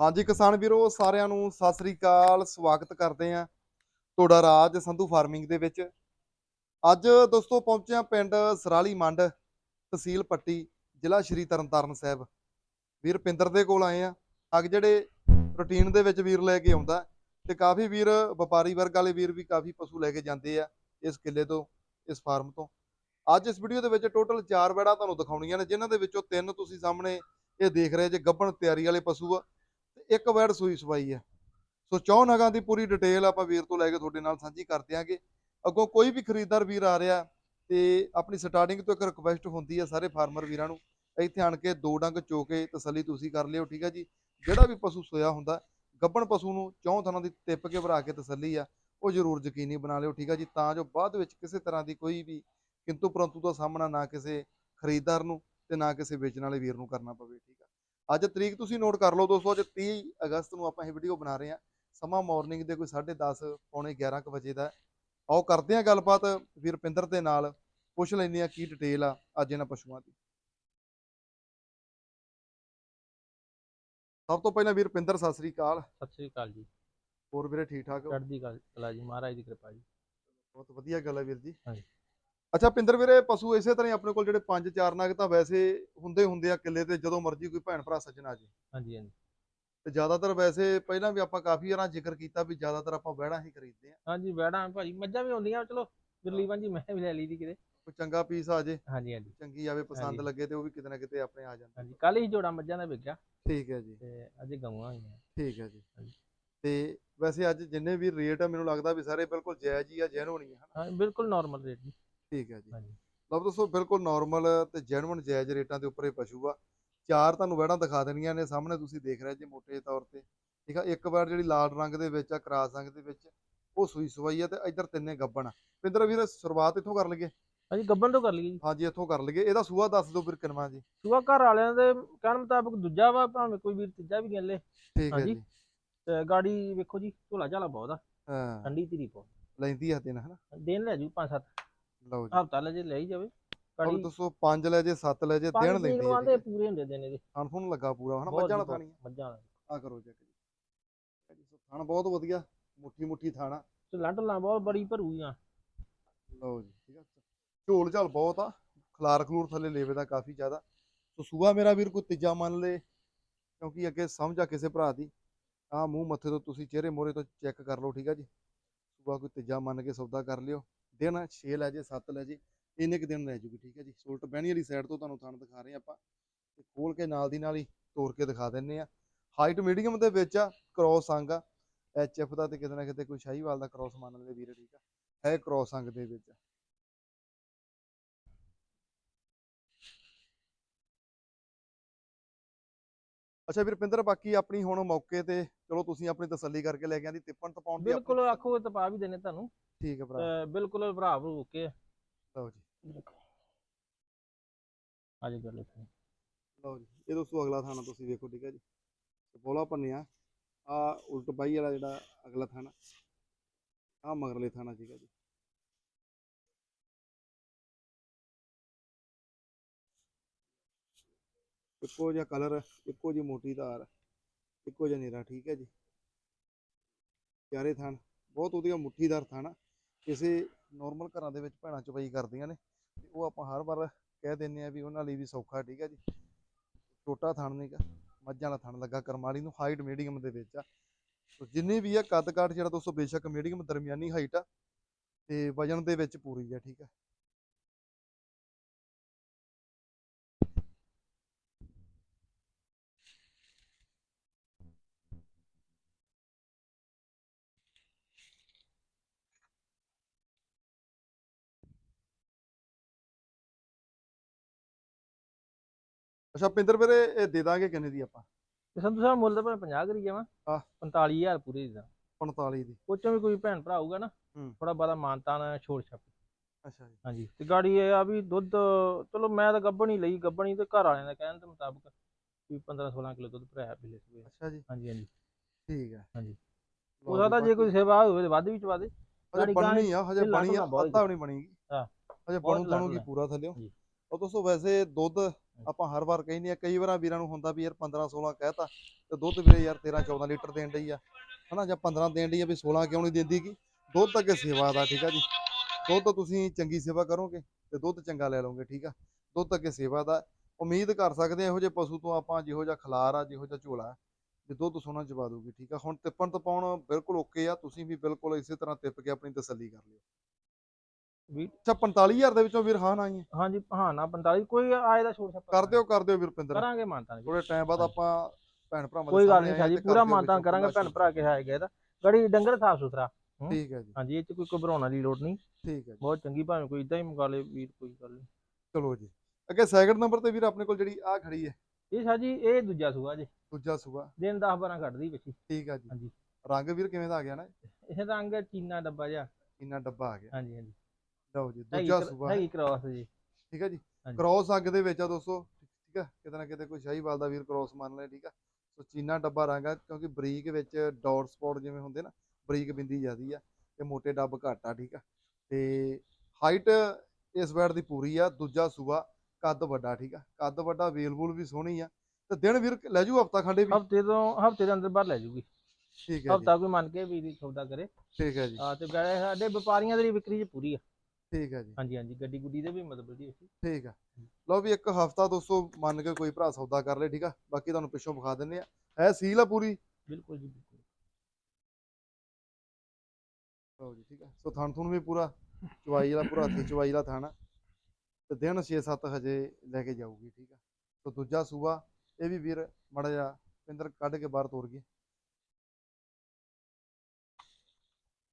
ਹਾਂਜੀ, ਕਿਸਾਨ ਵੀਰੋ, ਸਾਰਿਆਂ ਨੂੰ ਸਤਿ ਸ੍ਰੀ ਅਕਾਲ, ਸਵਾਗਤ ਕਰਦੇ ਆਂ ਤੁਹਾਡਾ ਰਾਜ ਸੰਧੂ ਫਾਰਮਿੰਗ ਦੇ ਵਿੱਚ। ਅੱਜ ਦੋਸਤੋ ਪਹੁੰਚੇ ਆਂ ਪਿੰਡ ਸਰਾਲੀ ਮੰਡ, ਤਹਿਸੀਲ ਪੱਟੀ, ਜ਼ਿਲ੍ਹਾ ਸ਼੍ਰੀ ਤਰਨਤਾਰਨ ਸਾਹਿਬ। ਵੀਰ ਪਿੰਦਰ ਦੇ ਕੋਲ ਆਏ ਆ ਅੱਗ ਜਿਹੜੇ ਰੂਟੀਨ ਦੇ ਵਿੱਚ ਵੀਰ ਲੈ ਕੇ ਆਉਂਦਾ ਤੇ ਕਾਫੀ ਵੀਰ, ਵਪਾਰੀ ਵਰਗ ਵਾਲੇ ਵੀਰ ਵੀ ਕਾਫੀ ਪਸ਼ੂ ਲੈ ਕੇ ਜਾਂਦੇ ਆ ਇਸ ਕਿੱਲੇ ਤੋਂ, ਇਸ ਫਾਰਮ ਤੋਂ। ਅੱਜ ਇਸ ਵੀਡੀਓ ਦੇ ਵਿੱਚ ਟੋਟਲ 4 ਬੈੜਾ ਤੁਹਾਨੂੰ ਦਿਖਾਉਣੀਆਂ ਨੇ, ਜਿਨ੍ਹਾਂ ਦੇ ਵਿੱਚੋਂ ਤਿੰਨ ਤੁਸੀਂ ਸਾਹਮਣੇ ਇਹ ਦੇਖ ਰਹੇ ਜੇ, ਗੱਭਣ ਤਿਆਰੀ ਵਾਲੇ ਪਸ਼ੂ ਆ। ਇੱਕ ਵੈੜ ਸੂਈ ਸਵਾਈ ਆ। ਸੋ ਚੌ ਨਗਾਂ ਦੀ ਪੂਰੀ ਡਿਟੇਲ ਆਪਾਂ ਵੀਰ ਤੋਂ ਲੈ ਕੇ ਤੁਹਾਡੇ ਨਾਲ ਸਾਂਝੀ ਕਰ ਦਿਆਂਗੇ। ਅੱਗੋਂ ਕੋਈ ਵੀ ਖਰੀਦਦਾਰ ਵੀਰ ਆ ਰਿਹਾ ਤੇ ਆਪਣੀ ਸਟਾਰਟਿੰਗ ਤੋਂ ਇੱਕ ਰਿਕਵੈਸਟ ਹੁੰਦੀ ਆ ਸਾਰੇ ਫਾਰਮਰ ਵੀਰਾਂ ਨੂੰ, ਇੱਥੇ ਆਣ ਕੇ ਦੋ ਡੰਗ ਚੋ ਕੇ ਤਸੱਲੀ ਤੁਸੀਂ ਕਰ ਲਿਓ, ਠੀਕ ਆ ਜੀ? ਜਿਹੜਾ ਵੀ ਪਸ਼ੂ ਸੋਇਆ ਹੁੰਦਾ, ਗੱਬਣ ਪਸ਼ੂ ਨੂੰ ਚੌਂ ਥਾਂ ਦੀ ਟਿੱਪ ਕੇ ਭਰਾ ਕੇ ਤਸੱਲੀ ਆ, ਉਹ ਜ਼ਰੂਰ ਯਕੀਨੀ ਬਣਾ ਲਿਓ, ਠੀਕ ਆ ਜੀ? ਤਾਂ ਜੋ ਬਾਅਦ ਵਿੱਚ ਕਿਸੇ ਤਰ੍ਹਾਂ ਦੀ ਕੋਈ ਵੀ ਕਿੰਤੂ ਪਰੰਤੂ ਦਾ ਸਾਹਮਣਾ ਨਾ ਕਿਸੇ ਖਰੀਦਦਾਰ ਨੂੰ ਤੇ ਨਾ ਕਿਸੇ ਵੇਚਣ ਵਾਲੇ ਵੀਰ ਨੂੰ ਕਰਨਾ ਪਵੇ, ਠੀਕ ਆ? ਅੱਜ ਤਰੀਕ ਤੁਸੀਂ ਨੋਟ ਕਰ ਲਓ ਦੋਸਤੋ ਅੱਜ 30 ਅਗਸਤ ਨੂੰ ਆਪਾਂ ਇਹ ਵੀਡੀਓ ਬਣਾ ਰਹੇ ਹਾਂ। ਸਮਾਂ ਮਾਰਨਿੰਗ ਦੇ ਕੋਈ 10:30 ਪੌਣੇ 11 ਕੁ ਵਜੇ ਦਾ। ਆਓ ਕਰਦੇ ਹਾਂ ਗੱਲਬਾਤ ਵੀਰ ਪਿੰਦਰ ਦੇ ਨਾਲ ਪੁੱਛ ਲੈਂਦੇ ਆ ਕੀ ਡਿਟੇਲ ਆ ਅੱਜ ਇਹਨਾਂ ਪਸ਼ੂਆਂ ਦੀ। ਸਭ ਤੋਂ ਪਹਿਲਾਂ ਵੀਰ ਪਿੰਦਰ ਸਤਿ ਸ੍ਰੀ ਅਕਾਲ। ਸਤਿ ਸ੍ਰੀ ਅਕਾਲ ਜੀ। ਹੋਰ ਵੀਰੇ ਠੀਕ ਠਾਕ ਚੜ੍ਹਦੀ ਕਲਾ ਜੀ ਮਹਾਰਾਜ ਦੀ ਕਿਰਪਾ ਜੀ। ਬਹੁਤ ਵਧੀਆ ਗੱਲ ਹੈ ਵੀਰ ਜੀ। ਹਾਂਜੀ। ਅੱਛਾ ਪਿੰਦਰ ਵੀਰੇ ਪਸ਼ੂ ਇਸੇ ਤਰ੍ਹਾਂ ਹੀ ਆਪਣੇ ਕੋਲ ਜਿਹੜੇ ਪੰਜ ਚਾਰ ਨਗ ਤਾਂ ਵੈਸੇ ਹੁੰਦੇ ਹੁੰਦੇ ਆ ਕਿੱਲੇ ਤੇ ਜਦੋਂ ਮਰਜ਼ੀ ਕੋਈ ਭੈਣ ਭਰਾ ਸੱਜਣ ਆ ਜੇ। ਹਾਂਜੀ ਹਾਂਜੀ। ਤੇ ਜ਼ਿਆਦਾਤਰ ਵੈਸੇ ਪਹਿਲਾਂ ਵੀ ਆਪਾਂ ਕਾਫੀ ਵਾਰਾਂ ਜ਼ਿਕਰ ਕੀਤਾ ਵੀ ਜ਼ਿਆਦਾਤਰ ਆਪਾਂ ਵਹਿੜਾਂ ਹੀ ਖਰੀਦਦੇ ਆ। ਹਾਂਜੀ ਬੈੜਾਂ ਭਾਜੀ ਮੱਝਾਂ ਵੀ ਹੁੰਦੀਆਂ ਚਲੋ ਬਿਰਲੀ ਵਾਂਜੀ ਮੈਂ ਵੀ ਲੈ ਲਈ ਦੀ ਕਿਤੇ। ਕੋਈ ਚੰਗਾ ਪੀਸ ਆ ਜੇ ਹਾਂਜੀ ਹਾਂਜੀ। ਚੰਗੀ ਆਵੇ ਪਸੰਦ ਹਾਂਜੀ। ਲੱਗੇ ਤੇ ਉਹ ਵੀ ਕਿਤੇ ਨਾ ਕਿਤੇ ਆਪਣੇ ਆ ਜਾਂਦਾ। ਹਾਂਜੀ ਕੱਲ ਹੀ ਜੋੜਾ ਮੱਝਾਂ ਦਾ ਵਿਕਿਆ ਠੀਕ ਹੈ ਜੀ। ਤੇ ਅੱਜ ਗਊਆਂ ਹੋਈਆਂ ਠੀਕ ਹੈ ਜੀ। ਹਾਂਜੀ। ਤੇ ਵੈਸੇ ਅੱਜ ਜਿੰਨੇ ਵੀ ਰੇਟ ਆ ਮੈਨੂੰ ਲੱਗਦਾ ਵੀ ਸਾਰੇ ਬਿਲਕੁਲ ਜਾਇਜ਼ ਹੀ ਆ ਜੈਨੂਨ ਹੀ ਆ ਹਨਾ? ਹਾਂ ਬਿਲਕੁਲ ਨਾਰਮਲ ਰੇਟ ਜੀ। ਠੀਕ ਹੈ ਜੀ। ਹਾਂਜੀ। ਲਓ ਦੋਸਤੋ ਬਿਲਕੁਲ ਨਾਰਮਲ ਤੇ ਜੈਨੂਨ ਜਾਇਜ਼ ਰੇਟਾਂ ਦੇ ਉੱਪਰ ਇਹ ਪਸ਼ੂ ਆ। ਚਾਰ ਤੁਹਾਨੂੰ ਵੈੜਾਂ ਦਿਖਾ ਦੇਣੀਆਂ ਨੇ ਸਾਹਮਣੇ ਤੁਸੀਂ ਦੇਖ ਰਹੇ ਜੇ ਮੋਟੇ ਤੌਰ ਤੇ। ਠੀਕ ਆ ਇੱਕ ਵਾਰ ਜਿਹੜੀ ਲਾਲ ਰੰਗ ਦੇ ਵਿੱਚ ਆ ਕਰਾਸ ਰੰਗ ਦੇ ਵਿੱਚ ਉਹ ਸੂਈ ਸਵਾਈ ਆ ਤੇ ਇੱਧਰ ਤਿੰਨੇ ਗੱਬਣ ਆ। ਪਿੰਦਰ ਵੀਰ ਸ਼ੁਰੂਆਤ ਇੱਥੋਂ ਕਰ ਲਈਏ। ਹਾਂਜੀ ਗੱਬਨ ਤੋਂ ਕਰ ਲਈ ਜੀ। ਹਾਂਜੀ ਇੱਥੋਂ ਕਰ ਲਈਏ। ਇਹਦਾ ਸੂਆ ਦੱਸ ਦਿਓ ਵੀਰ ਕਿੰਨਾ ਜੀ। ਸੂਆ ਘਰ ਵਾਲਿਆਂ ਦੇ ਕਹਿਣ ਮੁਤਾਬਕ ਦੂਜਾ ਵਾ ਭਾਵੇਂ ਕੋਈ ਵੀਰ ਤੀਜਾ ਵੀ ਲੈ ਲੇ। ਠੀਕ ਹੈ। ਜੀ। ਤੇ ਗਾੜੀ ਵੇਖੋ ਜੀ ਝੋਲਾ ਝਾਲਾ ਬਹੁਤ ਆ। ਹਾਂ। ਠੰਡੀ ਧੀਰੀ ਬਹੁਤ। ਲੈਂਦੀ ਆ ਦਿਨ ਹਨਾ? ਦਿਨ ਲੈ ਜੂ ਪੰਜ ਸੱਤ। ਲਓ ਜੀ। ਹਫਤਾ ਲੈ ਜੇ ਲੈ ਹੀ ਜਾਵੇ। ਹੁਣ ਦੱਸੋ 5 ਲੈ ਜੇ 7 ਲੈ ਜੇ ਦਿਨ ਲੈਂਦੀ ਹੈ ਆਂਦੇ ਪੂਰੇ ਹੁੰਦੇ ਦਿਨ ਇਹਦੇ ਥੁਣ ਲੱਗਾ ਪੂਰਾ ਹਨਾ? ਬਹੁਤ ਮੱਝਾਂ ਵਾਲਾ ਜੀ, ਥਾਣੀ ਮੱਝਾਂ ਵਾਲਾ। ਆ ਕਰੋ ਚੈੱਕ ਜੀ। ਸੋ ਥਣ ਬਹੁਤ ਵਧੀਆ ਮੁੱਠੀ ਮੁੱਠੀ ਥਾਣਾ ਢਿੱਲਾਂ ਢੁੱਲਾਂ ਬਹੁਤ ਬੜੀ ਭਰੂਗੀਆਂ ਲਓ ਜੀ ਠੀਕ ਆ। ਝੋਲ ਝਾਲ ਬਹੁਤ ਆ। ਖਲਾਰ ਖਲੂਰ ਥੱਲੇ ਲੇਵੇ ਦਾ ਕਾਫੀ ਜ਼ਿਆਦਾ। ਸੋ ਸੂਆ ਮੇਰਾ ਵੀਰ ਕੋਈ ਤੀਜਾ ਮੰਨ ਲੇ ਕਿਉਂਕਿ ਅੱਗੇ ਸਮਝਾ ਕਿਸੇ ਭਰਾ ਦੀ। ਆ ਮੂੰਹ ਮੱਥੇ ਤੋਂ ਤੁਸੀਂ ਚਿਹਰੇ ਮੋਰੇ ਤੋਂ ਚੈੱਕ ਕਰ ਲਓ ਠੀਕ ਆ ਜੀ। ਸੂਆ ਕੋਈ ਤੀਜਾ ਮੰਨ ਕੇ ਸੌਦਾ ਕਰ ਲਿਓ। ਦਿਨ 6 ਲੈ ਜੇ 7 ਲੈ ਜੇ ਇੰਨੇ ਕੁ ਦਿਨ ਰਹਿ ਜੂਗੀ, ਠੀਕ ਹੈ ਜੀ। ਸੋਲਟ ਬਹਿਣੀ ਵਾਲੀ ਸਾਈਡ ਤੋਂ ਤੁਹਾਨੂੰ ਥਣ ਦਿਖਾ ਰਹੇ ਹਾਂ ਆਪਾਂ। ਤੇ ਖੋਲ ਕੇ ਨਾਲ ਦੀ ਨਾਲ ਹੀ ਤੋੜ ਕੇ ਦਿਖਾ ਦਿੰਨੇ ਆ ਹਾਈਟ ਮੀਡੀਅਮ ਦੇ ਵਿੱਚ ਆ ਕ੍ਰੋਸ ਅੰਗ ਆ। ਐਚ ਦਾ ਤੇ ਕਿਤੇ ਨਾ ਕਿਤੇ ਕੋਈ ਸ਼ਾਹੀਵਾਲ ਦਾ ਕ੍ਰੋਸ ਮੰਨ ਲਵੇ ਵੀਰੇ, ਠੀਕ ਆ। ਹੈ ਕ੍ਰੋਸ ਅੰਗ ਦੇ ਵਿੱਚ। ਅੱਛਾ ਵੀਰ ਪਿੰਦਰ ਬਾਕੀ ਆਪਣੀ ਹੁਣ ਮੌਕੇ ਤੇ ਚਲੋ ਤੁਸੀਂ ਆਪਣੀ ਤਸੱਲੀ ਕਰਕੇ ਲੈ ਕੇ ਆਂਦੀ ਤਿੱਪਣ ਤਪਾਉਣ ਦੀ ਬਿਲਕੁਲ। ਆਖੋ ਤਪਾ ਵੀ ਦੇਣੇ ਤੁਹਾਨੂੰ। ਠੀਕ ਹੈ ਭਰਾ। ਬਿਲਕੁਲ ਭਰਾ ਭਰੂ ਕੇ ਲਓ ਜੀ। ਅੱਜ ਗੱਲ ਇੱਥੇ ਲਓ ਜੀ ਇਹ ਦੋਸਤੋ ਅਗਲਾ ਥਾਣਾ ਤੁਸੀਂ ਵੇਖੋ ਠੀਕ ਹੈ ਜੀ। ਬੋਲਾ ਪੰਨਿਆ ਆ ਉਲਟ ਬਾਈ ਵਾਲਾ ਜਿਹੜਾ ਅਗਲਾ ਥਾਣਾ ਆ ਮਗਰਲੇ ਥਾਣਾ ਠੀਕ ਹੈ ਜੀ। ਇੱਕੋ ਜਿਹਾ ਕਲਰ ਇੱਕੋ ਜਿਹੀ ਮੋਟੀ ਧਾਰ, ਇੱਕੋ ਜਿਹਾ ਨੀਰਾ ਠੀਕ ਹੈ ਜੀ? ਪਿਆਰੇ ਥਾਣ ਬਹੁਤ ਵਧੀਆ ਮੁੱਠੀਦਾਰ ਥਾਣਾ ਕਿਸੇ ਨਾਰਮਲ ਘਰਾਂ ਦੇ ਵਿੱਚ ਭੈਣਾਂ ਚੁਪਾਈ ਕਰਦੀਆਂ ਨੇ, ਤੇ ਉਹ ਆਪਾਂ ਹਰ ਵਾਰ ਕਹਿ ਦਿੰਨੇ ਆ ਵੀ ਉਹਨਾਂ ਲਈ ਵੀ ਸੌਖਾ, ਠੀਕ ਹੈ ਜੀ? ਛੋਟਾ ਥਣ ਨਹੀਂਗਾ ਮੱਝਾਂ ਦਾ ਥਣ ਲੱਗਾ ਕਰਮਾਲੀ ਨੂੰ ਹਾਈਟ ਮੀਡੀਅਮ ਦੇ ਵਿੱਚ ਆ। ਸੋ ਜਿੰਨੀ ਵੀ ਆ ਕੱਦ ਕਾਠ ਜਿਹੜਾ ਦੋਸਤੋ, ਬੇਸ਼ੱਕ ਮੀਡੀਅਮ ਦਰਮਿਆਨੀ ਹਾਈਟ ਆ, ਤੇ ਵਜਨ ਦੇ ਵਿੱਚ ਪੂਰੀ ਆ, ਠੀਕ ਆ ਅੱਛਾ ਪਿੰਦਰ ਵੀਰੇ ਇਹ ਦੇ ਦਾਂਗੇ ਕਿੰਨੇ ਦੀ ਆਪਾਂ? ਤੇ ਸੰਧੂ ਸਾਹਿਬ ਮੁੱਲ ਤਾਂ ਭਾਵੇਂ 50 ਕਰੀ ਜਾਵਾਂ ਹਾਂ। 45000 ਪੂਰੇ ਦੀ ਦਾ 45 ਦੀ। ਉਹ ਚੋਂ ਵੀ ਕੋਈ ਭੈਣ ਭਰਾ ਆਊਗਾ ਨਾ ਹੂੰ। ਥੋੜਾ ਬਾਦਾ ਮਾਨਤਾਨ ਛੋੜ ਛਾਪ। ਅੱਛਾ ਜੀ। ਹਾਂਜੀ। ਤੇ ਗਾੜੀ ਇਹ ਆ ਵੀ ਦੁੱਧ ਚਲੋ ਮੈਂ ਤਾਂ ਗੱਬਣੀ ਲਈ ਗੱਬਣੀ ਤੇ ਘਰ ਵਾਲਿਆਂ ਦਾ ਕਹਿਣ ਦੇ ਮੁਤਾਬਕ ਵੀ 15 16 ਕਿਲੋ ਦੁੱਧ ਭਰਾਇਆ ਪਿਲੇ ਸੂਏ ਅੱਛਾ ਜੀ। ਹਾਂਜੀ ਹਾਂਜੀ। ਠੀਕ ਹੈ ਹਾਂਜੀ। ਲਓ ਉਹ ਜੀ, ਸਕਦਾ ਜੇ ਕੋਈ ਸੇਵਾ ਹੋਵੇ ਤੇ ਵੱਧ ਵੀ ਚਵਾ ਦੇ। ਹਜੇ ਗਾੜੀ ਬਣਨੀ ਆ ਹਜੇ ਬਣੀ ਆ ਬਹੁਤ ਅੱਧਾ ਵੀ ਨਹੀਂ ਬਣੀਗੀ। ਹਾਂ, ਹਜੇ ਬਹੁਤ ਬਣੂ ਬਣੂਗੀ ਢੁੱਲਾਂ। ਪੂਰਾ ਥੱਲਿਓ। ਜੀ। ਉਹ ਦੋਸਤੋ ਵੈਸੇ ਦੁੱਧ ਆਪਾਂ ਹਰ ਵਾਰ ਕਹਿੰਦੇ ਆ, ਕਈ ਵਾਰਾਂ ਵੀਰਾਂ ਨੂੰ ਹੁੰਦਾ ਵੀ ਯਾਰ 15 16 ਕਹਿਤਾ ਤੇ ਦੁੱਧ ਵੀਰੇ ਯਾਰ 13 14 ਲੀਟਰ ਦੇਣ ਡਈ ਆ। ਹਨਾ, ਜਾਂ 15 ਦੇਣ ਡਈ ਆ ਵੀ 16 ਕਿਉਂ ਨਹੀਂ ਦਿੰਦੀ ਕੀ ਦੁੱਧ ਅੱਗੇ ਸੇਵਾ ਦਾ, ਠੀਕ ਆ ਜੀ। ਦੁੱਧ ਤੁਸੀਂ ਚੰਗੀ ਸੇਵਾ ਕਰੋਗੇ ਤੇ ਦੁੱਧ ਚੰਗਾ ਲੈ ਲਓਗੇ, ਠੀਕ ਆ। ਦੁੱਧ ਅੱਗੇ ਸੇਵਾ ਦਾ। ਉਮੀਦ ਕਰ ਸਕਦੇ ਇਹੋ ਜਿਹੇ ਪਸ਼ੂ ਤੋਂ ਆਪਾਂ ਜਿਹੋ ਜਿਹਾ ਖਲਾਰ ਆ, ਜਿਹੋ ਜਿਹਾ ਝੋਲਾ ਵੀ ਦੁੱਧ ਸੋਨਾ ਚਵਾ ਦੂਗੀ ਠੀਕ ਆ। ਹੁਣ ਤਿੱਪਣ ਤਪਾਉਣ ਬਿਲਕੁਲ ਓਕੇ ਆ, ਤੁਸੀਂ ਵੀ ਬਿਲਕੁਲ ਇਸੇ ਤਰ੍ਹਾਂ ਤਿੱਪ ਕੇ ਆਪਣੀ ਤਸੱਲੀ ਕਰ ਲਿਓ। ਵੀ ਅੱਛਾ 45000 ਦੇ ਵਿੱਚੋਂ ਵੀਰ ਹਾਂ ਨਾ ਆਈ ਹਾਂਜੀ ਹਾਂ ਨਾ 45 ਕੋਈ ਆਏ ਦਾ ਛੋੜ ਛੱਪਾ ਕਰ ਦਿਓ ਕਰ ਦਿਓ ਵੀਰਪਿੰਦਰ ਕਰਾਂਗੇ ਮਾਨਤਾਨ ਜੀ। ਥੋੜੇ ਟਾਈਮ ਬਾਅਦ ਆਪਾਂ ਭੈਣ ਭਰਾਵਾਂ ਦੇ ਕੋਈ ਗੱਲ ਨਹੀਂ ਆਏ ਸ਼ਾਜੀ ਪੂਰਾ ਵਿੱਚੋਂ ਕਰਾਂਗੇ ਭੈਣ ਭਰਾ ਕੇ ਹੈਗਾ ਇਹਦਾ। ਗੜੀ ਡੰਗਰ ਸਾਫ਼ ਸੁਥਰਾ ਠੀਕ ਹੈ ਜੀ। ਹਾਂਜੀ ਇਹ ਚ ਕੋਈ ਘਬਰਾਉਣ ਵਾਲੀ ਲੋੜ ਨਹੀਂ। ਠੀਕ ਹੈ ਬਹੁਤ ਚੰਗੀ ਭਾਵੇਂ ਕੋਈ ਇਦਾਂ ਹੀ ਮੰਗਾ ਲੇ ਵੀਰ ਕੋਈ ਗੱਲ ਨਹੀਂ। ਚਲੋ ਜੀ। ਅੱਗੇ ਸੈਕਿੰਡ ਨੰਬਰ ਤੇ ਵੀਰ ਆਪਣੇ ਕੋਲ ਜਿਹੜੀ ਆ ਖੜੀ ਹੈ। ਇਹ ਸ਼ਾਜੀ ਇਹ ਦੂਜਾ ਸੂਆ ਜੀ। ਦੂਜਾ ਸੂਆ। ਦਿਨ 10 12 ਕੱਢਦੀ ਬੱਚੀ ਠੀਕ ਆ ਜੀ। ਹਾਂਜੀ। ਰੰਗ ਵੀਰ ਕਿਵੇਂ ਦਾ ਆ ਗਿਆ ਨਾ? ਇਹ ਰੰਗ ਚੀਨਾ ਡੱਬਾ ਜਿਹਾ। ਇੰਨਾ ਡੱਬਾ ਆ ਗਿਆ। ਹਾਂਜੀ ਹਾਂਜੀ। ਲਓ ਜੀ ਦੂਜਾ ਸੂਆ ਹੈਗੀ ਕ੍ਰਾਸ ਜੀ। ਠੀਕ ਹੈ ਜੀ। ਕ੍ਰੋਸ ਅੱਗ ਦੇ ਵਿੱਚ ਆ ਦੋਸਤੋ ਠੀਕ ਆ ਕਿਤੇ ਨਾ ਕਿਤੇ ਕੋਈ ਸ਼ਾਹੀਵਾਲ ਦਾ ਵੀਰ ਕ੍ਰੋਸ ਮੰਨ ਲੈ ਠੀਕ ਆ ਸੋ ਚੀਨਾ ਡੱਬਾ ਰੰਗ ਕਿਉਂਕਿ ਬਰੀਕ ਵਿੱਚ ਡਾਟ ਸਪੌਟ ਜਿਵੇਂ ਹੁੰਦੇ ਨਾ ਬਰੀਕ ਬਿੰਦੀ ਜ਼ਿਆਦੀ ਆ ਤੇ ਮੋਟੇ ਡੱਬ ਘੱਟ ਆ ਠੀਕ ਆ ਤੇ ਹਾਈਟ ਇਸ ਬੈਡ ਦੀ ਪੂਰੀ ਆ ਦੂਜਾ ਸੂਆ ਕੱਦ ਵੱਡਾ ਠੀਕ ਆ ਕੱਦ ਵੱਡਾ ਵੇਲ ਵੂਲ ਵੀ ਸੋਹਣੀ ਆ। ਤੇ ਦਿਨ ਵੀਰ ਲੈ ਜੂ ਹਫਤਾ ਖੰਡੇ ਵੀ? ਹਫ਼ਤੇ ਤੋਂ ਹਫ਼ਤੇ ਦੇ ਅੰਦਰ ਬਾਹਰ ਲੈ ਜੂਗੀ। ਠੀਕ ਹੈ ਜੀ। ਹਫਤਾ ਕੋਈ ਮੰਨ ਕੇ ਵੀ ਸੌਦਾ ਕਰੇ। ਠੀਕ ਹੈ ਜੀ। ਆ ਤੇ ਸਾਡੇ ਵਪਾਰੀਆਂ ਦੀ ਵਿਕਰੀ ਚ ਪੂਰੀ ਆ। ਠੀਕ ਹੈ ਜੀ। ਹਾਂਜੀ ਹਾਂਜੀ ਗੱਡੀ ਗੁੱਡੀ ਦੇ ਵੀ ਮਤਲਬ ਦੀ ਅਸੀਂ। ਠੀਕ ਆ। ਲਓ ਵੀ ਇੱਕ ਹਫਤਾ ਦੋਸਤੋ ਮੰਨ ਕੇ ਕੋਈ ਭਰਾ ਸੌਦਾ ਕਰ ਲੇ ਠੀਕ ਆ? ਬਾਕੀ ਤੁਹਾਨੂੰ ਪਿੱਛੋਂ ਵਿਖਾ ਦਿੰਨੇ ਆ। ਹੈ ਸੀਲ ਆ ਪੂਰੀ? ਬਿਲਕੁਲ ਜੀ ਬਿਲਕੁਲ। ਲਓ ਜੀ ਠੀਕ ਆ। ਸੋ ਥਣ ਥੁਣ ਵੀ ਪੂਰਾ ਚਵਾਈ ਵਾਲਾ ਪੂਰਾ ਹੱਥੀ ਚਵਾਈ ਵਾਲਾ ਥਣ। ਤੇ ਦਿਨ 6-7 ਹਜੇ ਲੈ ਕੇ ਜਾਊਗੀ ਠੀਕ ਆ? ਸੋ ਦੂਜਾ ਸੂਆ ਇਹ ਵੀ ਵੀਰ ਮੜਾ ਜਾ ਪਿੰਦਰ ਕੱਢ ਕੇ ਬਾਹਰ ਤੋਰ ਗਏ।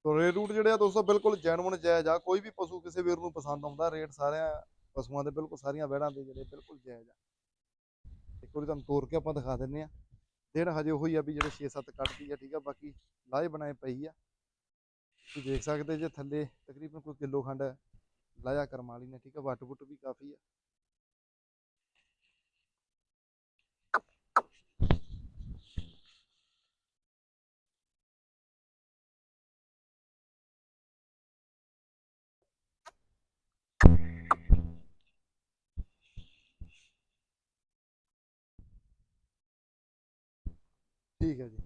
ਤੋ ਰੇਟ ਰੂਟ ਜਿਹੜੇ ਆ ਦੋਸਤੋ ਬਿਲਕੁਲ ਜੈਨੂਨ ਜਾਇਜ਼ ਆ। ਕੋਈ ਵੀ ਪਸ਼ੂ ਕਿਸੇ ਵੀਰ ਨੂੰ ਪਸੰਦ ਆਉਂਦਾ, ਰੇਟ ਸਾਰਿਆਂ ਪਸ਼ੂਆਂ ਦੇ ਬਿਲਕੁਲ ਸਾਰੀਆਂ ਵਹਿੜਾਂ ਦੇ ਜਿਹੜੇ ਬਿਲਕੁਲ ਜਾਇਜ਼ ਆ। ਇੱਕ ਵਾਰੀ ਤੁਹਾਨੂੰ ਤੋਰ ਕੇ ਆਪਾਂ ਦਿਖਾ ਦਿੰਨੇ ਆ ਦਿਨ ਹਜੇ ਉਹੀ ਆ ਵੀ ਜਿਹੜੇ 6-7 ਕੱਢਦੀ ਆ, ਠੀਕ ਆ, ਬਾਕੀ ਲਾਹੇ ਬਣਾਏ ਪਈ ਆ। ਤੁਸੀਂ ਦੇਖ ਸਕਦੇ ਜੇ ਥੱਲੇ ਤਕਰੀਬਨ ਕੋਈ ਕਿਲੋ ਖੰਡ ਲਾਇਆ ਕਰਮ ਨੇ, ਠੀਕ ਆ ਵੱਟ ਵੁੱਟ ਵੀ ਕਾਫੀ ਆ। ਠੀਕ ਹੈ ਜੀ।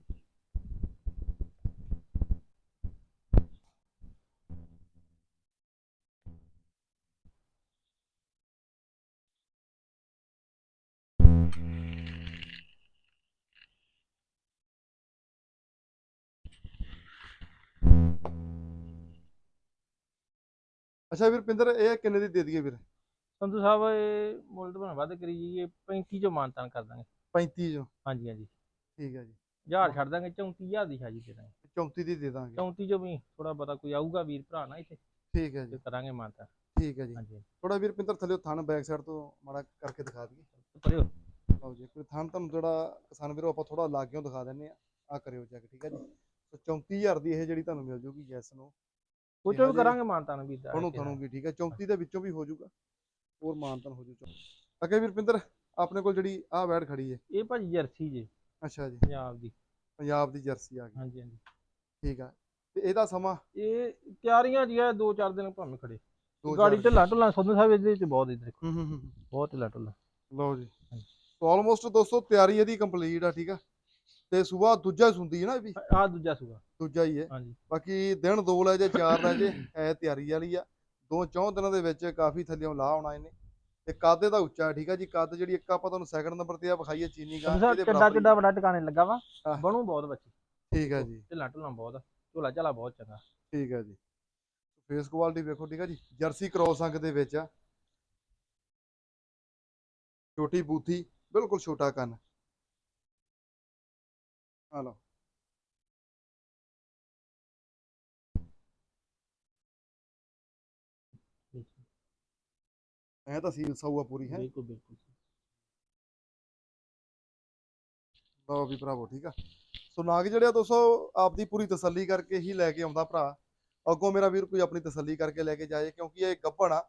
ਅੱਛਾ ਵੀਰ ਪਿੰਦਰ ਇਹ ਕਿੰਨੇ ਦੀ ਦੇ ਦਈਏ ਵੀਰ? ਸੰਧੂ ਸਾਹਿਬ ਇਹ ਮੁੱਲ ਤੋਂ ਵੱਧ ਕਰੀ ਜੀ ਇਹ 35 ਚੋਂ ਮਾਨਤਾਨ ਕਰ ਦਾਂਗੇ। 35 ਜੋ ਹਾਂਜੀ ਹਾਂਜੀ। ਠੀਕ ਹੈ ਜੀ। ਹਜ਼ਾਰ ਛੱਡ ਦਾਂਗੇ 34000 ਦੀ ਸ਼ਾਜੀ ਦੇ ਦਾਂਗੇ। 34 ਦੀ ਦੇ ਦਾਂਗੇ। 34 ਚੋਂ ਵੀ ਥੋੜਾ ਪਤਾ ਕੋਈ ਆਊਗਾ ਵੀਰ ਭਰਾ ਨਾ ਇੱਥੇ ਠੀਕ ਹੈ ਜੀ। ਤੇ ਕਰਾਂਗੇ ਮਾਨਤਾਨ ਠੀਕ ਹੈ ਜੀ। ਹਾਂਜੀ ਹਾਂਜੀ। ਥੋੜਾ ਵੀਰ ਪਿੰਦਰ ਥੱਲੇ ਥਣ ਬੈਕ ਸਾਈਡ ਤੋਂ ਮਾੜਾ ਕਰਕੇ ਦਿਖਾ ਦਈਏ। ਪਰਿਓ ਲਓ ਜੀ ਕੋਈ ਥਣ ਤੁਹਾਨੂੰ ਜਿਹੜਾ ਕਿਸਾਨ ਵੀਰੋ ਆਪਾਂ ਥੋੜਾ ਲਾਗਿਓਂ ਦਿਖਾ ਦਿੰਨੇ ਆ ਆ ਕਰਿਓ ਚੈੱਕ ਠੀਕ ਹੈ ਜੀ। ਸੋ 34000 ਦੀ ਇਹ ਜਿਹੜੀ ਤੁਹਾਨੂੰ ਮਿਲ ਜੂਗੀ ਜੈਸ ਨੂੰ ਉਹ ਚੋਂ ਵੀ ਹਜੇ ਕਰਾਂਗੇ ਮਾਨਤਾਨ ਵੀਰ ਦਾ। ਉਹਨੂੰ ਥਣੂਗੀ ਠੀਕ ਹੈ। 34 ਦੇ ਵਿੱਚੋਂ ਵੀ ਹੋ ਜਾਊਗਾ ਹੋਰ ਮਾਨਤਨ ਹੋ ਜੂ ਅੱਗੇ ਵੀਰ ਪਿੰਦਰ ਆਪਣੇ ਕੋਲ ਜਿਹੜੀ ਆ ਵੈੜ ਖੜੀ ਹੈ। ਇਹ ਭਾਜੀ ਜਰਸੀ ਜੀ। ਅੱਛਾ ਜੀ। ਪੰਜਾਬ ਦੀ। ਪੰਜਾਬ ਦੀ ਜਰਸੀ ਆ ਗਈ। ਹਾਂਜੀ ਹਾਂਜੀ। ਠੀਕ ਆ। ਤੇ ਇਹਦਾ ਸਮਾਂ? ਇਹ ਤਿਆਰੀਆਂ ਜੀ ਆ ਦੋ ਚਾਰ ਦਿਨ ਭਾਵੇਂ ਖੜੇ। ਦੋ ਗਾੜੀ ਢਿੱਲਾ ਢੁੱਲਾ ਸੰਧੂ ਸਾਹਿਬ ਇਹਦੇ ਵਿੱਚ ਬਹੁਤ ਇਧਰ ਹੂੰ ਹੂੰ ਹੂੰ ਬਹੁਤ ਢਿੱਲਾ ਢੁੱਲਾ। ਲਓ ਜੀ। ਹਾਂਜੀ। ਸੋ ਆਲਮੋਸਟ ਦੋਸਤੋ ਤਿਆਰੀ ਇਹਦੀ ਕੰਪਲੀਟ ਆ ਠੀਕ ਆ। ਤੇ ਸਵੇਰ ਦੂਜਾ ਸੁੰਦੀ ਹੈ ਨਾ ਇਹ ਵੀ? ਆ ਦੂਜਾ ਸੂਗਾ ਦੂਜਾ ਹੀ ਹੈ। ਹਾਂਜੀ। ਬਾਕੀ ਦਿਨ ਦੋ ਲੈ ਜੇ ਚਾਰ ਲੈ ਜੇ ਐ ਤਿਆਰੀ ਵਾਲੀ ਆ। ਦੋ ਚੌਂ ਦਿਨਾਂ ਦੇ ਵਿੱਚ ਕਾਫੀ ਥੱਲਿਓਂ ਲਾਹ ਆਉਣਾ ਇਹਨੇ। ਤੇ ਕੱਦ ਇਹਦਾ ਉੱਚਾ ਠੀਕ ਆ ਜੀ ਕੱਦ ਜਿਹੜੀ ਇੱਕ ਆਪਾਂ ਤੁਹਾਨੂੰ ਸੈਕੰਡ ਨੰਬਰ ਤੇ ਆ ਵਿਖਾਈਏ ਚੀਨੀ ਗਾਂ ਇਹਦੇ ਕਿੱਡਾ। ਕਿੱਡਾ ਵੱਡਾ ਟਿਕਾਣੇ ਲੱਗਾ ਵਾ। ਬਣੂ ਬਹੁਤ ਬੱਚੀ ਠੀਕ ਹੈ ਜੀ। ਢਿੱਲਾ ਢੁੱਲਾ ਬਹੁਤ ਆ ਝੋਲਾ ਝਾਲਾ ਬਹੁਤ ਚੰਗਾ। ਠੀਕ ਹੈ ਜੀ। ਫੇਸ ਕੁਆਲਿਟੀ ਵੇਖੋ ਠੀਕ ਹੈ ਜੀ ਜਰਸੀ ਕ੍ਰੋਸ ਅੰਗ ਦੇ ਵਿੱਚ ਆ। ਛੋਟੀ ਬੂਥੀ ਬਿਲਕੁਲ ਛੋਟਾ ਕੰਨ। ਆ ਲਓ। ਐ ਤਾਂ ਸੀਲ ਸੌਆ ਪੂਰੀ ਹੈ? ਬਿਲਕੁਲ ਬਿਲਕੁਲ। ਲਓ ਵੀ ਭਰਾਵੋ ਠੀਕ ਆ? ਸੋ ਨਾਗ ਜਿਹੜੇ ਆ ਦੋਸਤੋ ਆਪਦੀ ਪੂਰੀ ਤਸੱਲੀ ਕਰਕੇ ਹੀ ਲੈ ਕੇ ਆਉਂਦਾ ਭਰਾ। ਅੱਗੋਂ ਮੇਰਾ ਵੀਰ ਕੋਈ ਆਪਣੀ ਤਸੱਲੀ ਕਰਕੇ ਲੈ ਕੇ ਜਾਏ ਕਿਉਂਕਿ ਇਹ ਗੱਭਣ ਆ।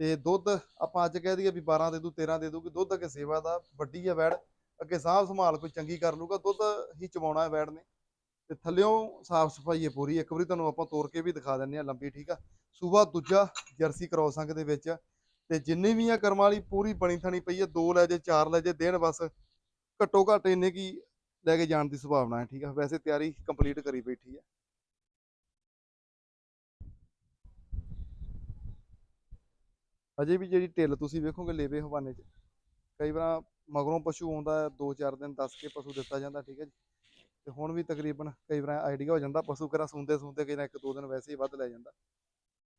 ਤੇ ਦੁੱਧ ਆਪਾਂ ਅੱਜ ਕਹਿ ਦਈਏ ਵੀ 12 ਦੇ ਦੂ 13 ਦੇ ਦੂਗੀ ਦੁੱਧ ਅੱਗੇ ਸੇਵਾ ਦਾ ਵੱਡੀ ਆ ਵੈੜ। ਅੱਗੇ ਸਾਂਭ ਸੰਭਾਲ ਕੋਈ ਚੰਗੀ ਕਰ ਲੂਗਾ ਦੁੱਧ ਹੀ ਚਵਾਉਣਾ ਹੈ ਵੈੜ ਨੇ। ਤੇ ਥੱਲਿਓਂ ਸਾਫ਼ ਸਫ਼ਾਈ ਹੈ ਪੂਰੀ। ਇੱਕ ਵਾਰੀ ਤੁਹਾਨੂੰ ਆਪਾਂ ਤੋੜ ਕੇ ਵੀ ਦਿਖਾ ਦਿੰਨੇ ਆ ਲੰਬੀ ਠੀਕ ਆ? ਸੂਬਾ ਦੂਜਾ ਜਰਸੀ ਕ੍ਰੋਸ ਅੰਗ ਦੇ ਵਿੱਚ। ਤੇ ਜਿੰਨੀ ਵੀ ਆ ਕਰਮਾਂ ਵਾਲੀ ਪੂਰੀ ਬਣੀ ਥਣੀ ਪਈ ਹੈ ਦੋ ਲੈ ਜੇ ਚਾਰ ਲੈ ਜੇ ਦੇਣ ਬਸ ਘੱਟੋ ਘੱਟ ਇੰਨੇ ਕੀ ਲੈ ਕੇ ਜਾਣ ਦੀ ਸੰਭਾਵਨਾ ਹੈ ਠੀਕ ਆ? ਵੈਸੇ ਤਿਆਰੀ ਕੰਪਲੀਟ ਕਰੀ ਬੈਠੀ ਹੈ ਅਜੇ ਵੀ ਜਿਹੜੀ ਢਿੱਲ ਤੁਸੀਂ ਵੇਖੋਗੇ ਲੇਵੇ ਹਵਾਨੇ 'ਚ ਕਈ ਵਾਰ ਮਗਰੋਂ ਪਸ਼ੂ ਆਉਂਦਾ ਹੈ, ਦੋ ਚਾਰ ਦਿਨ ਦੱਸ ਕੇ ਪਸ਼ੂ ਦਿੱਤਾ ਜਾਂਦਾ ਠੀਕ ਹੈ ਜੀ। ਤੇ ਹੁਣ ਵੀ ਤਕਰੀਬਨ ਕਈ ਵਾਰ ਆਈਡੀਆ ਹੋ ਜਾਂਦਾ ਪਸ਼ੂ ਕਿਹੜਾ ਸੁੰਦੇ ਸੁੰਦੇ ਕਈ ਨਾ ਇੱਕ ਦੋ ਦਿਨ ਵੈਸੇ ਹੀ ਵੱਧ ਲੈ ਜਾਂਦਾ।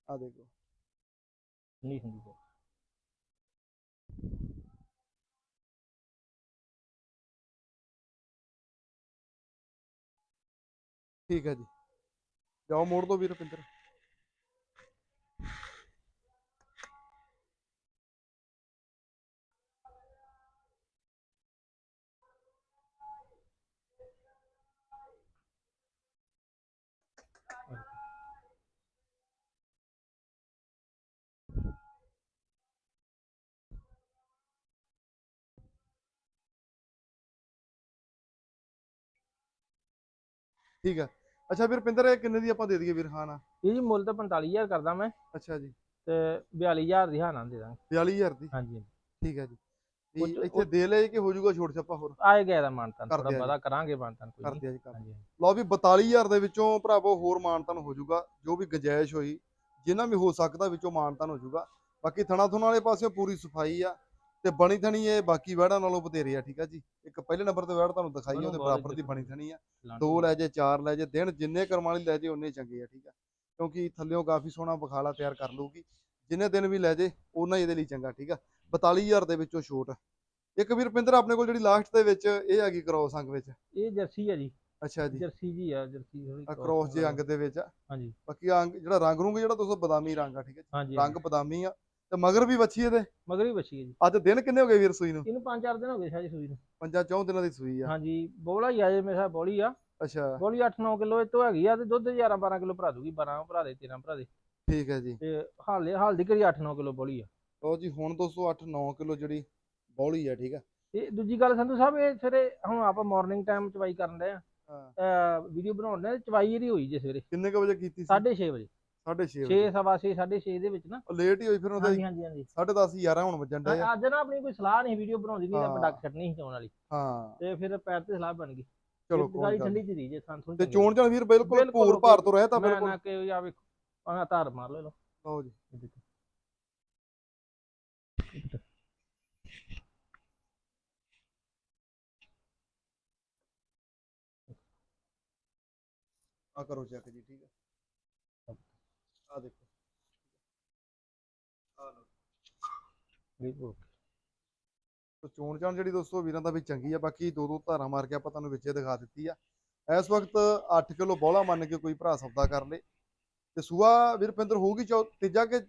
ਆ ਦੇਖੋ। ਨਹੀਂ ਹੁੰਦੀ। ਠੀਕ ਹੈ ਜੀ। ਜਾਓ ਮੋੜ ਦੋ ਵੀਰ ਰੁਪਿੰਦਰ। ਠੀਕ ਹੈ ਅੱਛਾ ਵੀਰ ਰੁਪਿੰਦਰ ਇਹ ਕਿੰਨੇ ਦੀ ਆਪਾਂ ਦੇ ਦਈਏ ਵੀਰ ਹਾਂ ਨਾ? ਇਹ ਜੀ ਮੁੱਲ ਤਾਂ 45000 ਕਰਦਾ ਮੈਂ। ਅੱਛਾ ਜੀ। ਤੇ 42000 ਦੀ ਹਾਨਾ ਦੇ ਦਾਂਗੇ। 42000 ਦੀ? ਹਾਂਜੀ ਠੀਕ ਹੈ ਜੀ। ਇੱਥੇ ਦੇ ਲਏ ਕਿ ਹੋ ਜਾਊਗਾ ਛੋਟ ਛੱਪਾ ਹੋਰ? ਆਏ ਗਏ ਦਾ ਮਾਨਤਾਨ ਥੋੜਾ। ਬੜਾ ਕਰਾਂਗੇ ਮਾਨਤਾਨ ਕੋਈ ਜੀ ਲਓ ਵੀ 42000 ਦੇ ਵਿੱਚੋਂ ਭਰਾਵੋ ਹੋਰ ਮਾਨਤਨ ਹੋ ਜਾਊਗਾ ਜੋ ਵੀ ਗੁੰਜਾਇਸ਼ ਹੋਈ ਜਿੰਨਾ ਵੀ ਹੋ ਸਕਦਾ ਵਿੱਚੋਂ ਮਾਨਤਨ ਹੋ ਜਾਊਗਾ। ਬਾਕੀ ਥਣਾ ਥੁਣਾ ਵਾਲੇ ਪਾਸੇ ਪੂਰੀ ਸਫ਼ਾਈ ਆ। ਤੇ ਬਣੀ ਥਣੀ ਇਹ ਬਾਕੀ ਵਹਿੜਾਂ ਨਾਲੋਂ ਵਧੇਰੇ ਆ ਠੀਕ ਆ ਜੀ। ਇੱਕ ਪਹਿਲੇ ਨੰਬਰ ਤੇ ਵਹਿੜ ਤੁਹਾਨੂੰ ਦਿਖਾਈ ਆ ਉਹਨੂੰ ਉਹਦੇ ਬਰਾਬਰ ਦੀ ਬਣੀ ਥਣੀ ਆ। ਦੋ ਲੈ ਜੇ ਚਾਰ ਲੈ ਜੇ ਦਿਨ ਜਿੰਨੇ ਕਰਮਾਂ ਵਾਲੀ ਲੈ ਜੇ ਉਨੇ ਚੰਗੇ ਆ ਠੀਕ ਆ। ਕਿਉਂਕਿ ਥੱਲਿਓਂ ਕਾਫੀ ਸੋਹਣਾ ਬਖਾਲਾ ਤਿਆਰ ਕਰ ਲਊਗੀ। ਜਿੰਨੇ ਦਿਨ ਵੀ ਲੈ ਜੇ ਉਹਨਾਂ ਹੀ ਇਹਦੇ ਲਈ ਚੰਗਾ ਠੀਕ ਆ। 42000 ਦੇ ਵਿੱਚੋਂ ਛੋਟ। ਇੱਕ ਵੀ ਰੁਪਿੰਦਰ ਆਪਣੇ ਕੋਲ ਜਿਹੜੀ ਲਾਸਟ ਦੇ ਵਿੱਚ ਇਹ ਹੈਗੀ ਕ੍ਰੋਸ ਅੰਗ ਵਿੱਚ। ਇਹ ਜਰਸੀ ਆ ਜੀ। ਅੱਛਾ ਜੀ। ਜਰਸੀ ਜੀ ਆ ਜਰਸੀ ਥੋੜੀ ਆ ਕ੍ਰੋਸ ਜੇ ਅੰਗ ਦੇ ਵਿੱਚ ਆ। ਹਾਂਜੀ। ਬਾਕੀ ਅੰਗ ਜਿਹੜਾ ਰੰਗ ਰੂੰਗ ਜਿਹੜਾ ਦੋਸਤੋ ਬਦਾਮੀ ਰੰਗ ਆ ਠੀਕ ਹੈ ਹਾਂਜੀ ਰੰਗ ਬਦਾਮੀ ਆ। ਤੇ ਮਗਰ ਵੀ ਵੱਛੀ ਇਹਦੇ? ਮਗਰ ਹੀ ਬੱਚੀ ਹੈ ਜੀ। ਅੱਜ ਦਿਨ ਕਿੰਨੇ ਹੋ ਗਏ ਵੀਰ ਸੂਈ ਨੂੰ? ਇਹਨੂੰ 5-4 ਦਿਨ ਹੋ ਗਏ ਸ਼ਾਇਦ ਸੂਈ ਨੂੰ। ਪੰਜਾਂ ਚੌਂ ਦਿਨਾਂ ਦੀ ਸੂਈ ਆ। ਹਾਂਜੀ ਬੋਲਾ ਹੀ ਆ ਜੇ ਮੇਰਾ ਬੋਲੀ ਆ। ਅੱਛਾ। ਬੋਲੀ 8-9 ਕਿਲੋ ਇਹ ਤੋਂ ਹੈਗੀ ਆ ਤੇ ਦੁੱਧ 11-12 ਕਿਲੋ ਭਰਾ ਦੂਗੀ 12 ਭਰਾ ਦੇ 13 ਭਰਾ ਦੇ। ਠੀਕ ਹੈ ਜੀ। ਤੇ ਹਾਲੇ ਹਾਲ ਦੀ ਕਰੀ 8-9 ਕਿਲੋ ਬੋਲੀ ਆ? ਲਓ ਜੀ ਹੁਣ ਦੋਸਤੋ 8-9 ਕਿਲੋ ਜਿਹੜੀ ਬੌਲੀ ਆ ਠੀਕ ਆ। ਤੇ ਦੂਜੀ ਗੱਲ ਸੰਧੂ ਸਾਹਿਬ ਇਹ ਸਵੇਰੇ ਹੁਣ ਆਪਾਂ ਮਾਰਨਿੰਗ ਟਾਈਮ ਚਵਾਈ ਕਰਨ ਦੇ ਆ। ਵੀਡੀਓ ਬਣਾਉਣ ਦੇ ਚਵਾਈ ਇਹਦੀ ਹੋਈ ਜੇ ਸਵੇਰੇ। ਕਿੰਨੇ ਕੁ ਵਜੇ ਕੀਤੀ ਸੀ? 6:30 ਵਜੇ। 6:30 6 ਵਜੇ ਸਵਾ 6 6:30 ਦੇ ਵਿੱਚ ਨਾ। ਲੇਟ ਹੀ ਹੋਈ ਫਿਰ ਉਹਦੇ। ਹਾਂਜੀ ਹਾਂਜੀ ਹਾਂਜੀ। 10:30 11 ਹੁਣ ਵੱਜਣ ਡਿਆ ਆ। ਅੱਜ ਨਾ ਆਪਣੀ ਕੋਈ ਸਲਾਹ ਨਹੀਂ ਵੀਡੀਓ ਬਣਾਉਂਦੀ ਵੀ ਹਾਂ। ਪ੍ਰੋਡਕਟ ਛੱਡਣੀ ਸੀ ਚੋਣ ਵਾਲੀ। ਹਾਂ। ਤੇ ਫਿਰ ਪੈਰ ਤੇ ਸਲਾਹ ਬਣ ਗਈ। ਚਲੋ ਤੇ ਕੋਈ ਗਾੜੀ ਗੱਲ ਨੀ। ਠੰਡੀ ਚ ਰਹੀ ਜੇ ਸੰਥੋਂ ਤੇ ਚੋਣ ਜਾਣ ਵੀਰ ਬਿਲਕੁਲ ਬਿਲਕੁਲ ਭੂਰ ਭਾਰ ਤੋਂ ਰਹਿਤਾ ਮੈਂ ਬਿਲਕੁਲ। ਨਾ ਕਿ ਆ ਵੇਖੋ ਆਹ ਧਾਰ ਮਾਰ ਲਓ। ਜੀ। ਦੇਖੋ। ਆ ਕਰੋ ਚੈੱਕ ਜੀ ਠੀਕ ਹੈ ਆ ਦੇਖੋ ਆ ਲਓ ਬਿਲਕੁਲ ਤੋ ਚੋਣ ਚਾਣ ਜਿਹੜੀ ਦੋਸਤੋ ਵੀਰਾਂ ਦਾ ਵੀ ਚੰਗੀ ਆ ਬਾਕੀ ਦੋ ਦੋ ਧਾਰਾਂ ਮਾਰ ਕੇ ਆਪਾਂ ਤੁਹਾਨੂੰ ਵਿੱਚੇ ਦਿਖਾ ਦਿੱਤੀ ਆ। ਇਸ ਵਕਤ 8 ਕਿਲੋ ਬੋਲਾ ਮੰਨ ਕੇ ਕੋਈ ਭਰਾ ਸੌਦਾ ਕਰ ਲੇ। ਤੇ ਸੂਆ ਵੀਰਪਿੰਦਰ ਹੋਊਗੀ ਚੌ ਤੀਜਾ ਕਿ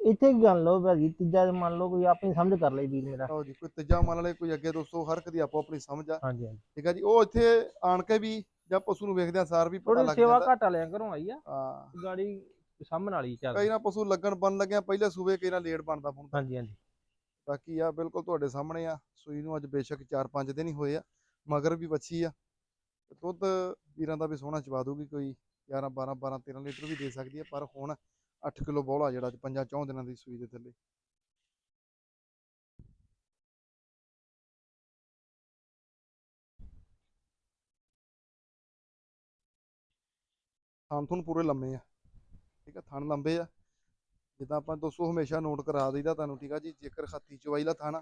ਇੱਥੇ ਗੱਲ ਲਓ ਭਾਜੀ ਤੀਜਾ ਮੰਨ ਲਓ ਕੋਈ ਆਪਣੀ ਸਮਝ ਕਰ ਲਈ ਵੀਰ ਮੇਰਾ। ਲਓ ਜੀ ਕੋਈ ਤੀਜਾ ਮੰਨ ਲਏ ਕੋਈ ਅੱਗੇ ਦੋਸਤੋ ਹਰ ਇੱਕ ਦੀ ਆਪੋ ਆਪਣੀ ਸਮਝ ਆ। ਹਾਂਜੀ ਹਾਂਜੀ। ਠੀਕ ਆ ਜੀ ਉਹ ਇੱਥੇ ਆਣ ਕੇ ਵੀ ਜਾਂ ਪਸ਼ੂ ਨੂੰ ਵੇਖਦੇ ਆ ਸਾਰ ਵੀ ਪਤਾ ਥੋੜੀ ਲੱਗ ਸੇਵਾ ਜਾਂਦਾ। ਘਾਟਾ ਲਿਆ ਘਰੋਂ ਆਈ ਆ। ਹਾਂ। ਗਾੜੀ ਸਾਹਮਣ ਵਾਲੀ ਚੱਲ। ਕਈ ਨਾ ਪਸ਼ੂ ਲੱਗਣ ਬਣ ਲੱਗਿਆ ਪਹਿਲੇ ਸੂਵੇ ਕਈ ਨਾ ਲੇਟ ਬਣਦਾ ਬਣਦਾ ਹਾਂਜੀ ਹਾਂਜੀ। ਬਾਕੀ ਆ ਬਿਲਕੁਲ ਤੁਹਾਡੇ ਸਾਹਮਣੇ ਆ, ਸੂਈ ਨੂੰ ਅੱਜ ਬੇਸ਼ੱਕ 4-5 ਦਿਨ ਹੀ ਹੋਏ ਆ, ਮਗਰ ਵੀ ਵੱਛੀ ਆ। ਦੁੱਧ ਵੀਰਾਂ ਦਾ ਵੀ ਸੋਹਣਾ ਚਵਾ ਦੂਗੀ ਕੋਈ 11 12 12 13 ਲੀਟਰ ਵੀ ਦੇ ਸਕਦੀ ਆ, ਪਰ ਹੁਣ 8 ਕਿਲੋ ਬੋਲਾ ਜਿਹੜਾ ਪੰਜਾਂ ਚੌਂ ਦਿਨਾਂ ਦੀ ਸੂਈ ਦੇ ਥੱਲੇ। ਥਣ ਥੁਣ ਪੂਰੇ ਲੰਮੇ ਆ। ਠੀਕ ਆ, ਥਣ ਲੰਬੇ ਆ। ਜਿੱਦਾਂ ਆਪਾਂ ਦੋਸਤੋ ਹਮੇਸ਼ਾ ਨੋਟ ਕਰਾ ਦਈਦਾ ਤੁਹਾਨੂੰ ਠੀਕ ਆ ਜੀ? ਜੇਕਰ ਹੱਥੀ ਚਵਾਈ ਦਾ ਥਣ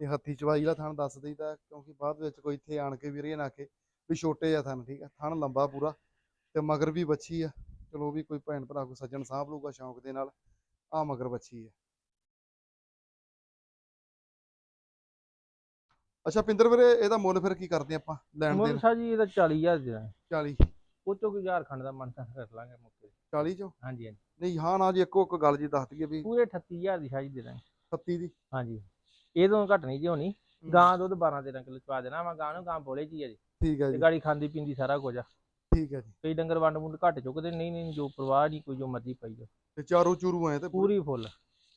ਇਹ ਹੱਥੀ ਚਵਾਈ ਦਾ ਥਣ ਦੱਸ ਦਈਦਾ ਕਿਉਂਕਿ ਬਾਅਦ ਵਿੱਚ ਕੋਈ ਇੱਥੇ ਆਣ ਕੇ ਵੀਰੇ ਨਾ ਕੇ ਵੀ ਛੋਟੇ ਆ ਥਣ ਠੀਕ ਆ? ਥਣ ਲੰਬਾ ਪੂਰਾ ਤੇ ਮਗਰ ਵੀ ਬੱਚੀ ਆ। ਚਲੋ ਵੀ ਕੋਈ ਭੈਣ ਭਰਾ ਕੋਈ ਸੱਜਣ ਸਾਂਭ ਲੂਗਾ ਸ਼ੌਂਕ ਦੇ ਨਾਲ ਆ ਮਗਰ ਬੱਚੀ ਆ। ਅੱਛਾ ਪਿੰਦਰ ਵੀਰੇ ਇਹਦਾ ਮੁੱਲ ਫਿਰ ਕੀ ਕਰਦੇ ਆਪਾਂ ਲੈਣ ਮੁੱਲ ਦੇਣ ਸਾਹਿਬ ਜੀ ਇਹਦਾ 40000 ਦੇ ਦਾਂਗੇ 40 ਉਹ ਚੋਂ ਕੋਈ ਹਜ਼ਾਰ ਖੰਡ ਦਾ ਮਨ ਤਾਂ ਕਰ ਲਾਂਗੇ ਮੁੱਕੇ। 40 ਚੋਂ? ਹਾਂਜੀ ਹਾਂਜੀ। ਨਹੀਂ ਹਾਂ ਨਾ ਜੀ ਇੱਕੋ ਇੱਕ ਗੱਲ ਜੀ ਦੱਸ ਦਈਏ ਵੀ ਪੂਰੇ 38000 ਦੀ ਸ਼ਾਹੀ ਦੇ ਦਾਂਗੇ। 36 ਦੀ। ਹਾਂਜੀ। ਇਹ ਤੋਂ ਘੱਟ ਨਹੀਂ ਜੀ ਹੋਣੀ। ਗਾਂ ਦੁੱਧ 12 13 ਕਿਲੋ ਚਵਾ ਦੇਣਾ ਵਾ। ਗਾਂ ਨੂੰ ਗਾਂ ਬੋਲੇ ਜੀ ਜੀ। ਠੀਕ ਹੈ ਤੇ ਜੀ। ਗਾੜੀ ਖਾਂਦੀ ਪੀਂਦੀ ਸਾਰਾ ਕੁਝ ਆ। ਠੀਕ ਹੈ ਜੀ। ਕਈ ਡੰਗਰ ਵੰਡ ਵੁੰਡ ਘੱਟ ਚੁੱਕਦੇ ਨਹੀਂ ਨਹੀਂ ਜੋ ਪਰਵਾਹ ਨਹੀਂ ਕੋਈ ਜੋ ਮਰਜ਼ੀ ਪਾਈ ਜਾਓ। ਤੇ ਚਾਰੋਂ ਚੂਰੂ ਆਏ ਤੇ ਪੂਰੀ ਫੁੱਲ।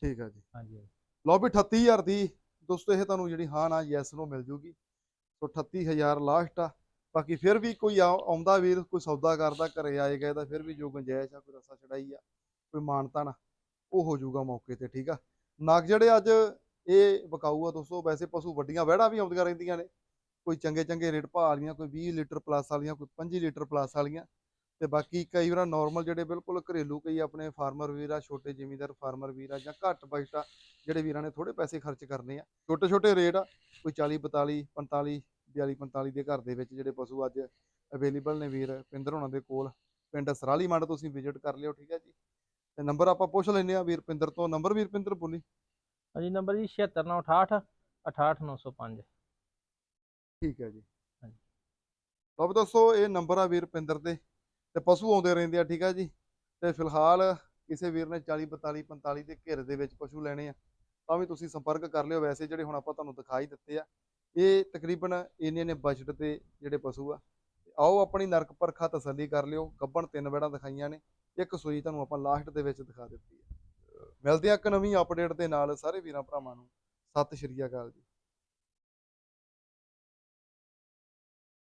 ਠੀਕ ਹੈ ਜੀ। ਹਾਂਜੀ ਹਾਂਜੀ। ਲਓ ਵੀ 38000 ਦੀ। ਦੋਸਤੋ ਇਹ ਤੁਹਾਨੂੰ ਜਿਹੜੀ ਹਾਂ ਨਾ ਯੈਸ ਨੂੰ ਮਿਲ ਜੂਗੀ। ਸੋ 38000 ਲਾਸਟ ਆ। ਬਾਕੀ ਫਿਰ ਵੀ ਕੋਈ ਆ- ਆਉਂਦਾ ਵੀਰ, ਕੋਈ ਸੌਦਾ ਕਰਦਾ, ਘਰੇ ਆਏ ਗਏ ਤਾਂ ਫਿਰ ਵੀ ਜੋ ਗੁੰਜਾਇਸ਼ ਆ, ਕੋਈ ਰਸਾ ਚੜਾਈ ਆ, ਕੋਈ ਮਾਨਤਾ ਨਾ, ਉਹ ਹੋ ਜਾਊਗਾ ਮੌਕੇ ਤੇ, ਠੀਕ ਆ? ਨਗ ਜਿਹੜੇ ਅੱਜ ਇਹ ਬਕਾਊ ਆ ਦੋਸਤੋ, ਵੈਸੇ ਪਸ਼ੂ ਵੱਡੀਆਂ ਵਹਿੜਾਂ ਵੀ ਆਉਂਦੀਆਂ ਰਹਿੰਦੀਆਂ ਨੇ, ਕੋਈ ਚੰਗੇ ਚੰਗੇ ਰੇਟ ਭਾਅ ਵਾਲੀਆਂ, ਕੋਈ 20 ਲੀਟਰ ਪਲੱਸ ਵਾਲੀਆਂ, ਕੋਈ 25 ਲੀਟਰ ਪਲੱਸ ਵਾਲੀਆਂ ਤੇ ਬਾਕੀ ਕਈ ਵਾਰ ਨਾਰਮਲ ਜਿਹੜੇ ਬਿਲਕੁਲ ਘਰੇਲੂ ਕਈ ਆਪਣੇ ਫਾਰਮਰ ਵੀਰ ਆ, ਛੋਟੇ ਜ਼ਿਮੀਂਦਾਰ ਫਾਰਮਰ ਵੀਰ ਆ ਜਾਂ ਘੱਟ ਬਜਟ ਆ, ਜਿਹੜੇ ਵੀਰਾਂ ਨੇ ਥੋੜੇ ਪੈਸੇ ਖਰਚ ਕਰਨੇ ਆ ਛੋਟੇ ਛੋਟੇ ਰੇਟ ਆ, ਕੋਈ 40 42 45 42 45 ਦੇ ਘਰ ਦੇ ਵਿੱਚ ਜਿਹੜੇ ਪਸ਼ੂ ਅੱਜ ਅਵੇਲੇਬਲ ਨੇ ਵੀਰ ਪਿੰਦਰ ਹੋਣਾ ਦੇ ਕੋਲ ਪਿੰਡ ਸਰਾਲੀ ਮੰਡ ਤੁਸੀਂ ਵਿਜ਼ਿਟ ਕਰ ਲਿਓ ਠੀਕ ਹੈ ਜੀ। ਤੇ ਨੰਬਰ ਆਪਾਂ ਪੁੱਛ ਲੈਂਦੇ ਆ ਵੀਰ ਪਿੰਦਰ ਤੋਂ। ਨੰਬਰ ਵੀਰ ਪਿੰਦਰ ਬੋਲੀ। ਹਾਂਜੀ ਨੰਬਰ ਜੀ 76968 68905 ਠੀਕ ਹੈ ਜੀ। ਹਾਂਜੀ। ਵੀ ਦੋਸਤੋ ਇਹ ਨੰਬਰ ਆ ਵੀਰ ਪਿੰਦਰ ਦੇ। ਤੇ ਪਸ਼ੂ ਆਉਂਦੇ ਰਹਿੰਦੇ ਆ ਠੀਕ ਆ ਜੀ। ਤੇ ਫਿਲਹਾਲ ਕਿਸੇ ਵੀਰ ਨੇ 40 42 45 ਦੇ ਘੇਰੇ ਦੇ ਵਿੱਚ ਪਸ਼ੂ ਲੈਣੇ ਆ। ਤਾਂ ਵੀ ਤੁਸੀਂ ਸੰਪਰਕ ਕਰ ਲਿਓ। ਵੈਸੇ ਜਿਹੜੇ ਹੁਣ ਆਪਾਂ ਤੁਹਾਨੂੰ ਦਿਖਾਈ ਦਿੱਤੇ ਆ ਇਹ ਤਕਰੀਬਨ ਇੰਨੇ ਨੇ ਬਜਟ ਤੇ ਜਿਹੜੇ ਪਸ਼ੂ ਆ, ਆਓ ਆਪਣੀ ਨਰਕ ਪਰਖਾ ਤਸੱਲੀ ਕਰ ਲਿਓ ਗੱਬਣ ਤਿੰਨ ਵੇੜਾਂ ਦਿਖਾਈਆਂ ਨੇ, ਇੱਕ ਸੂਈ ਤੁਹਾਨੂੰ ਆਪਾਂ ਲਾਸਟ ਦੇ ਵਿੱਚ ਦਿਖਾ ਦਿੱਤੀ ਹੈ। ਮਿਲਦੇ ਆ ਇੱਕ ਨਵੀਂ ਅਪਡੇਟ ਦੇ ਨਾਲ, ਸਾਰੇ ਵੀਰਾਂ ਭਰਾਵਾਂ ਨੂੰ, ਸਤਿ ਸ਼੍ਰੀ ਅਕਾਲ ਜੀ।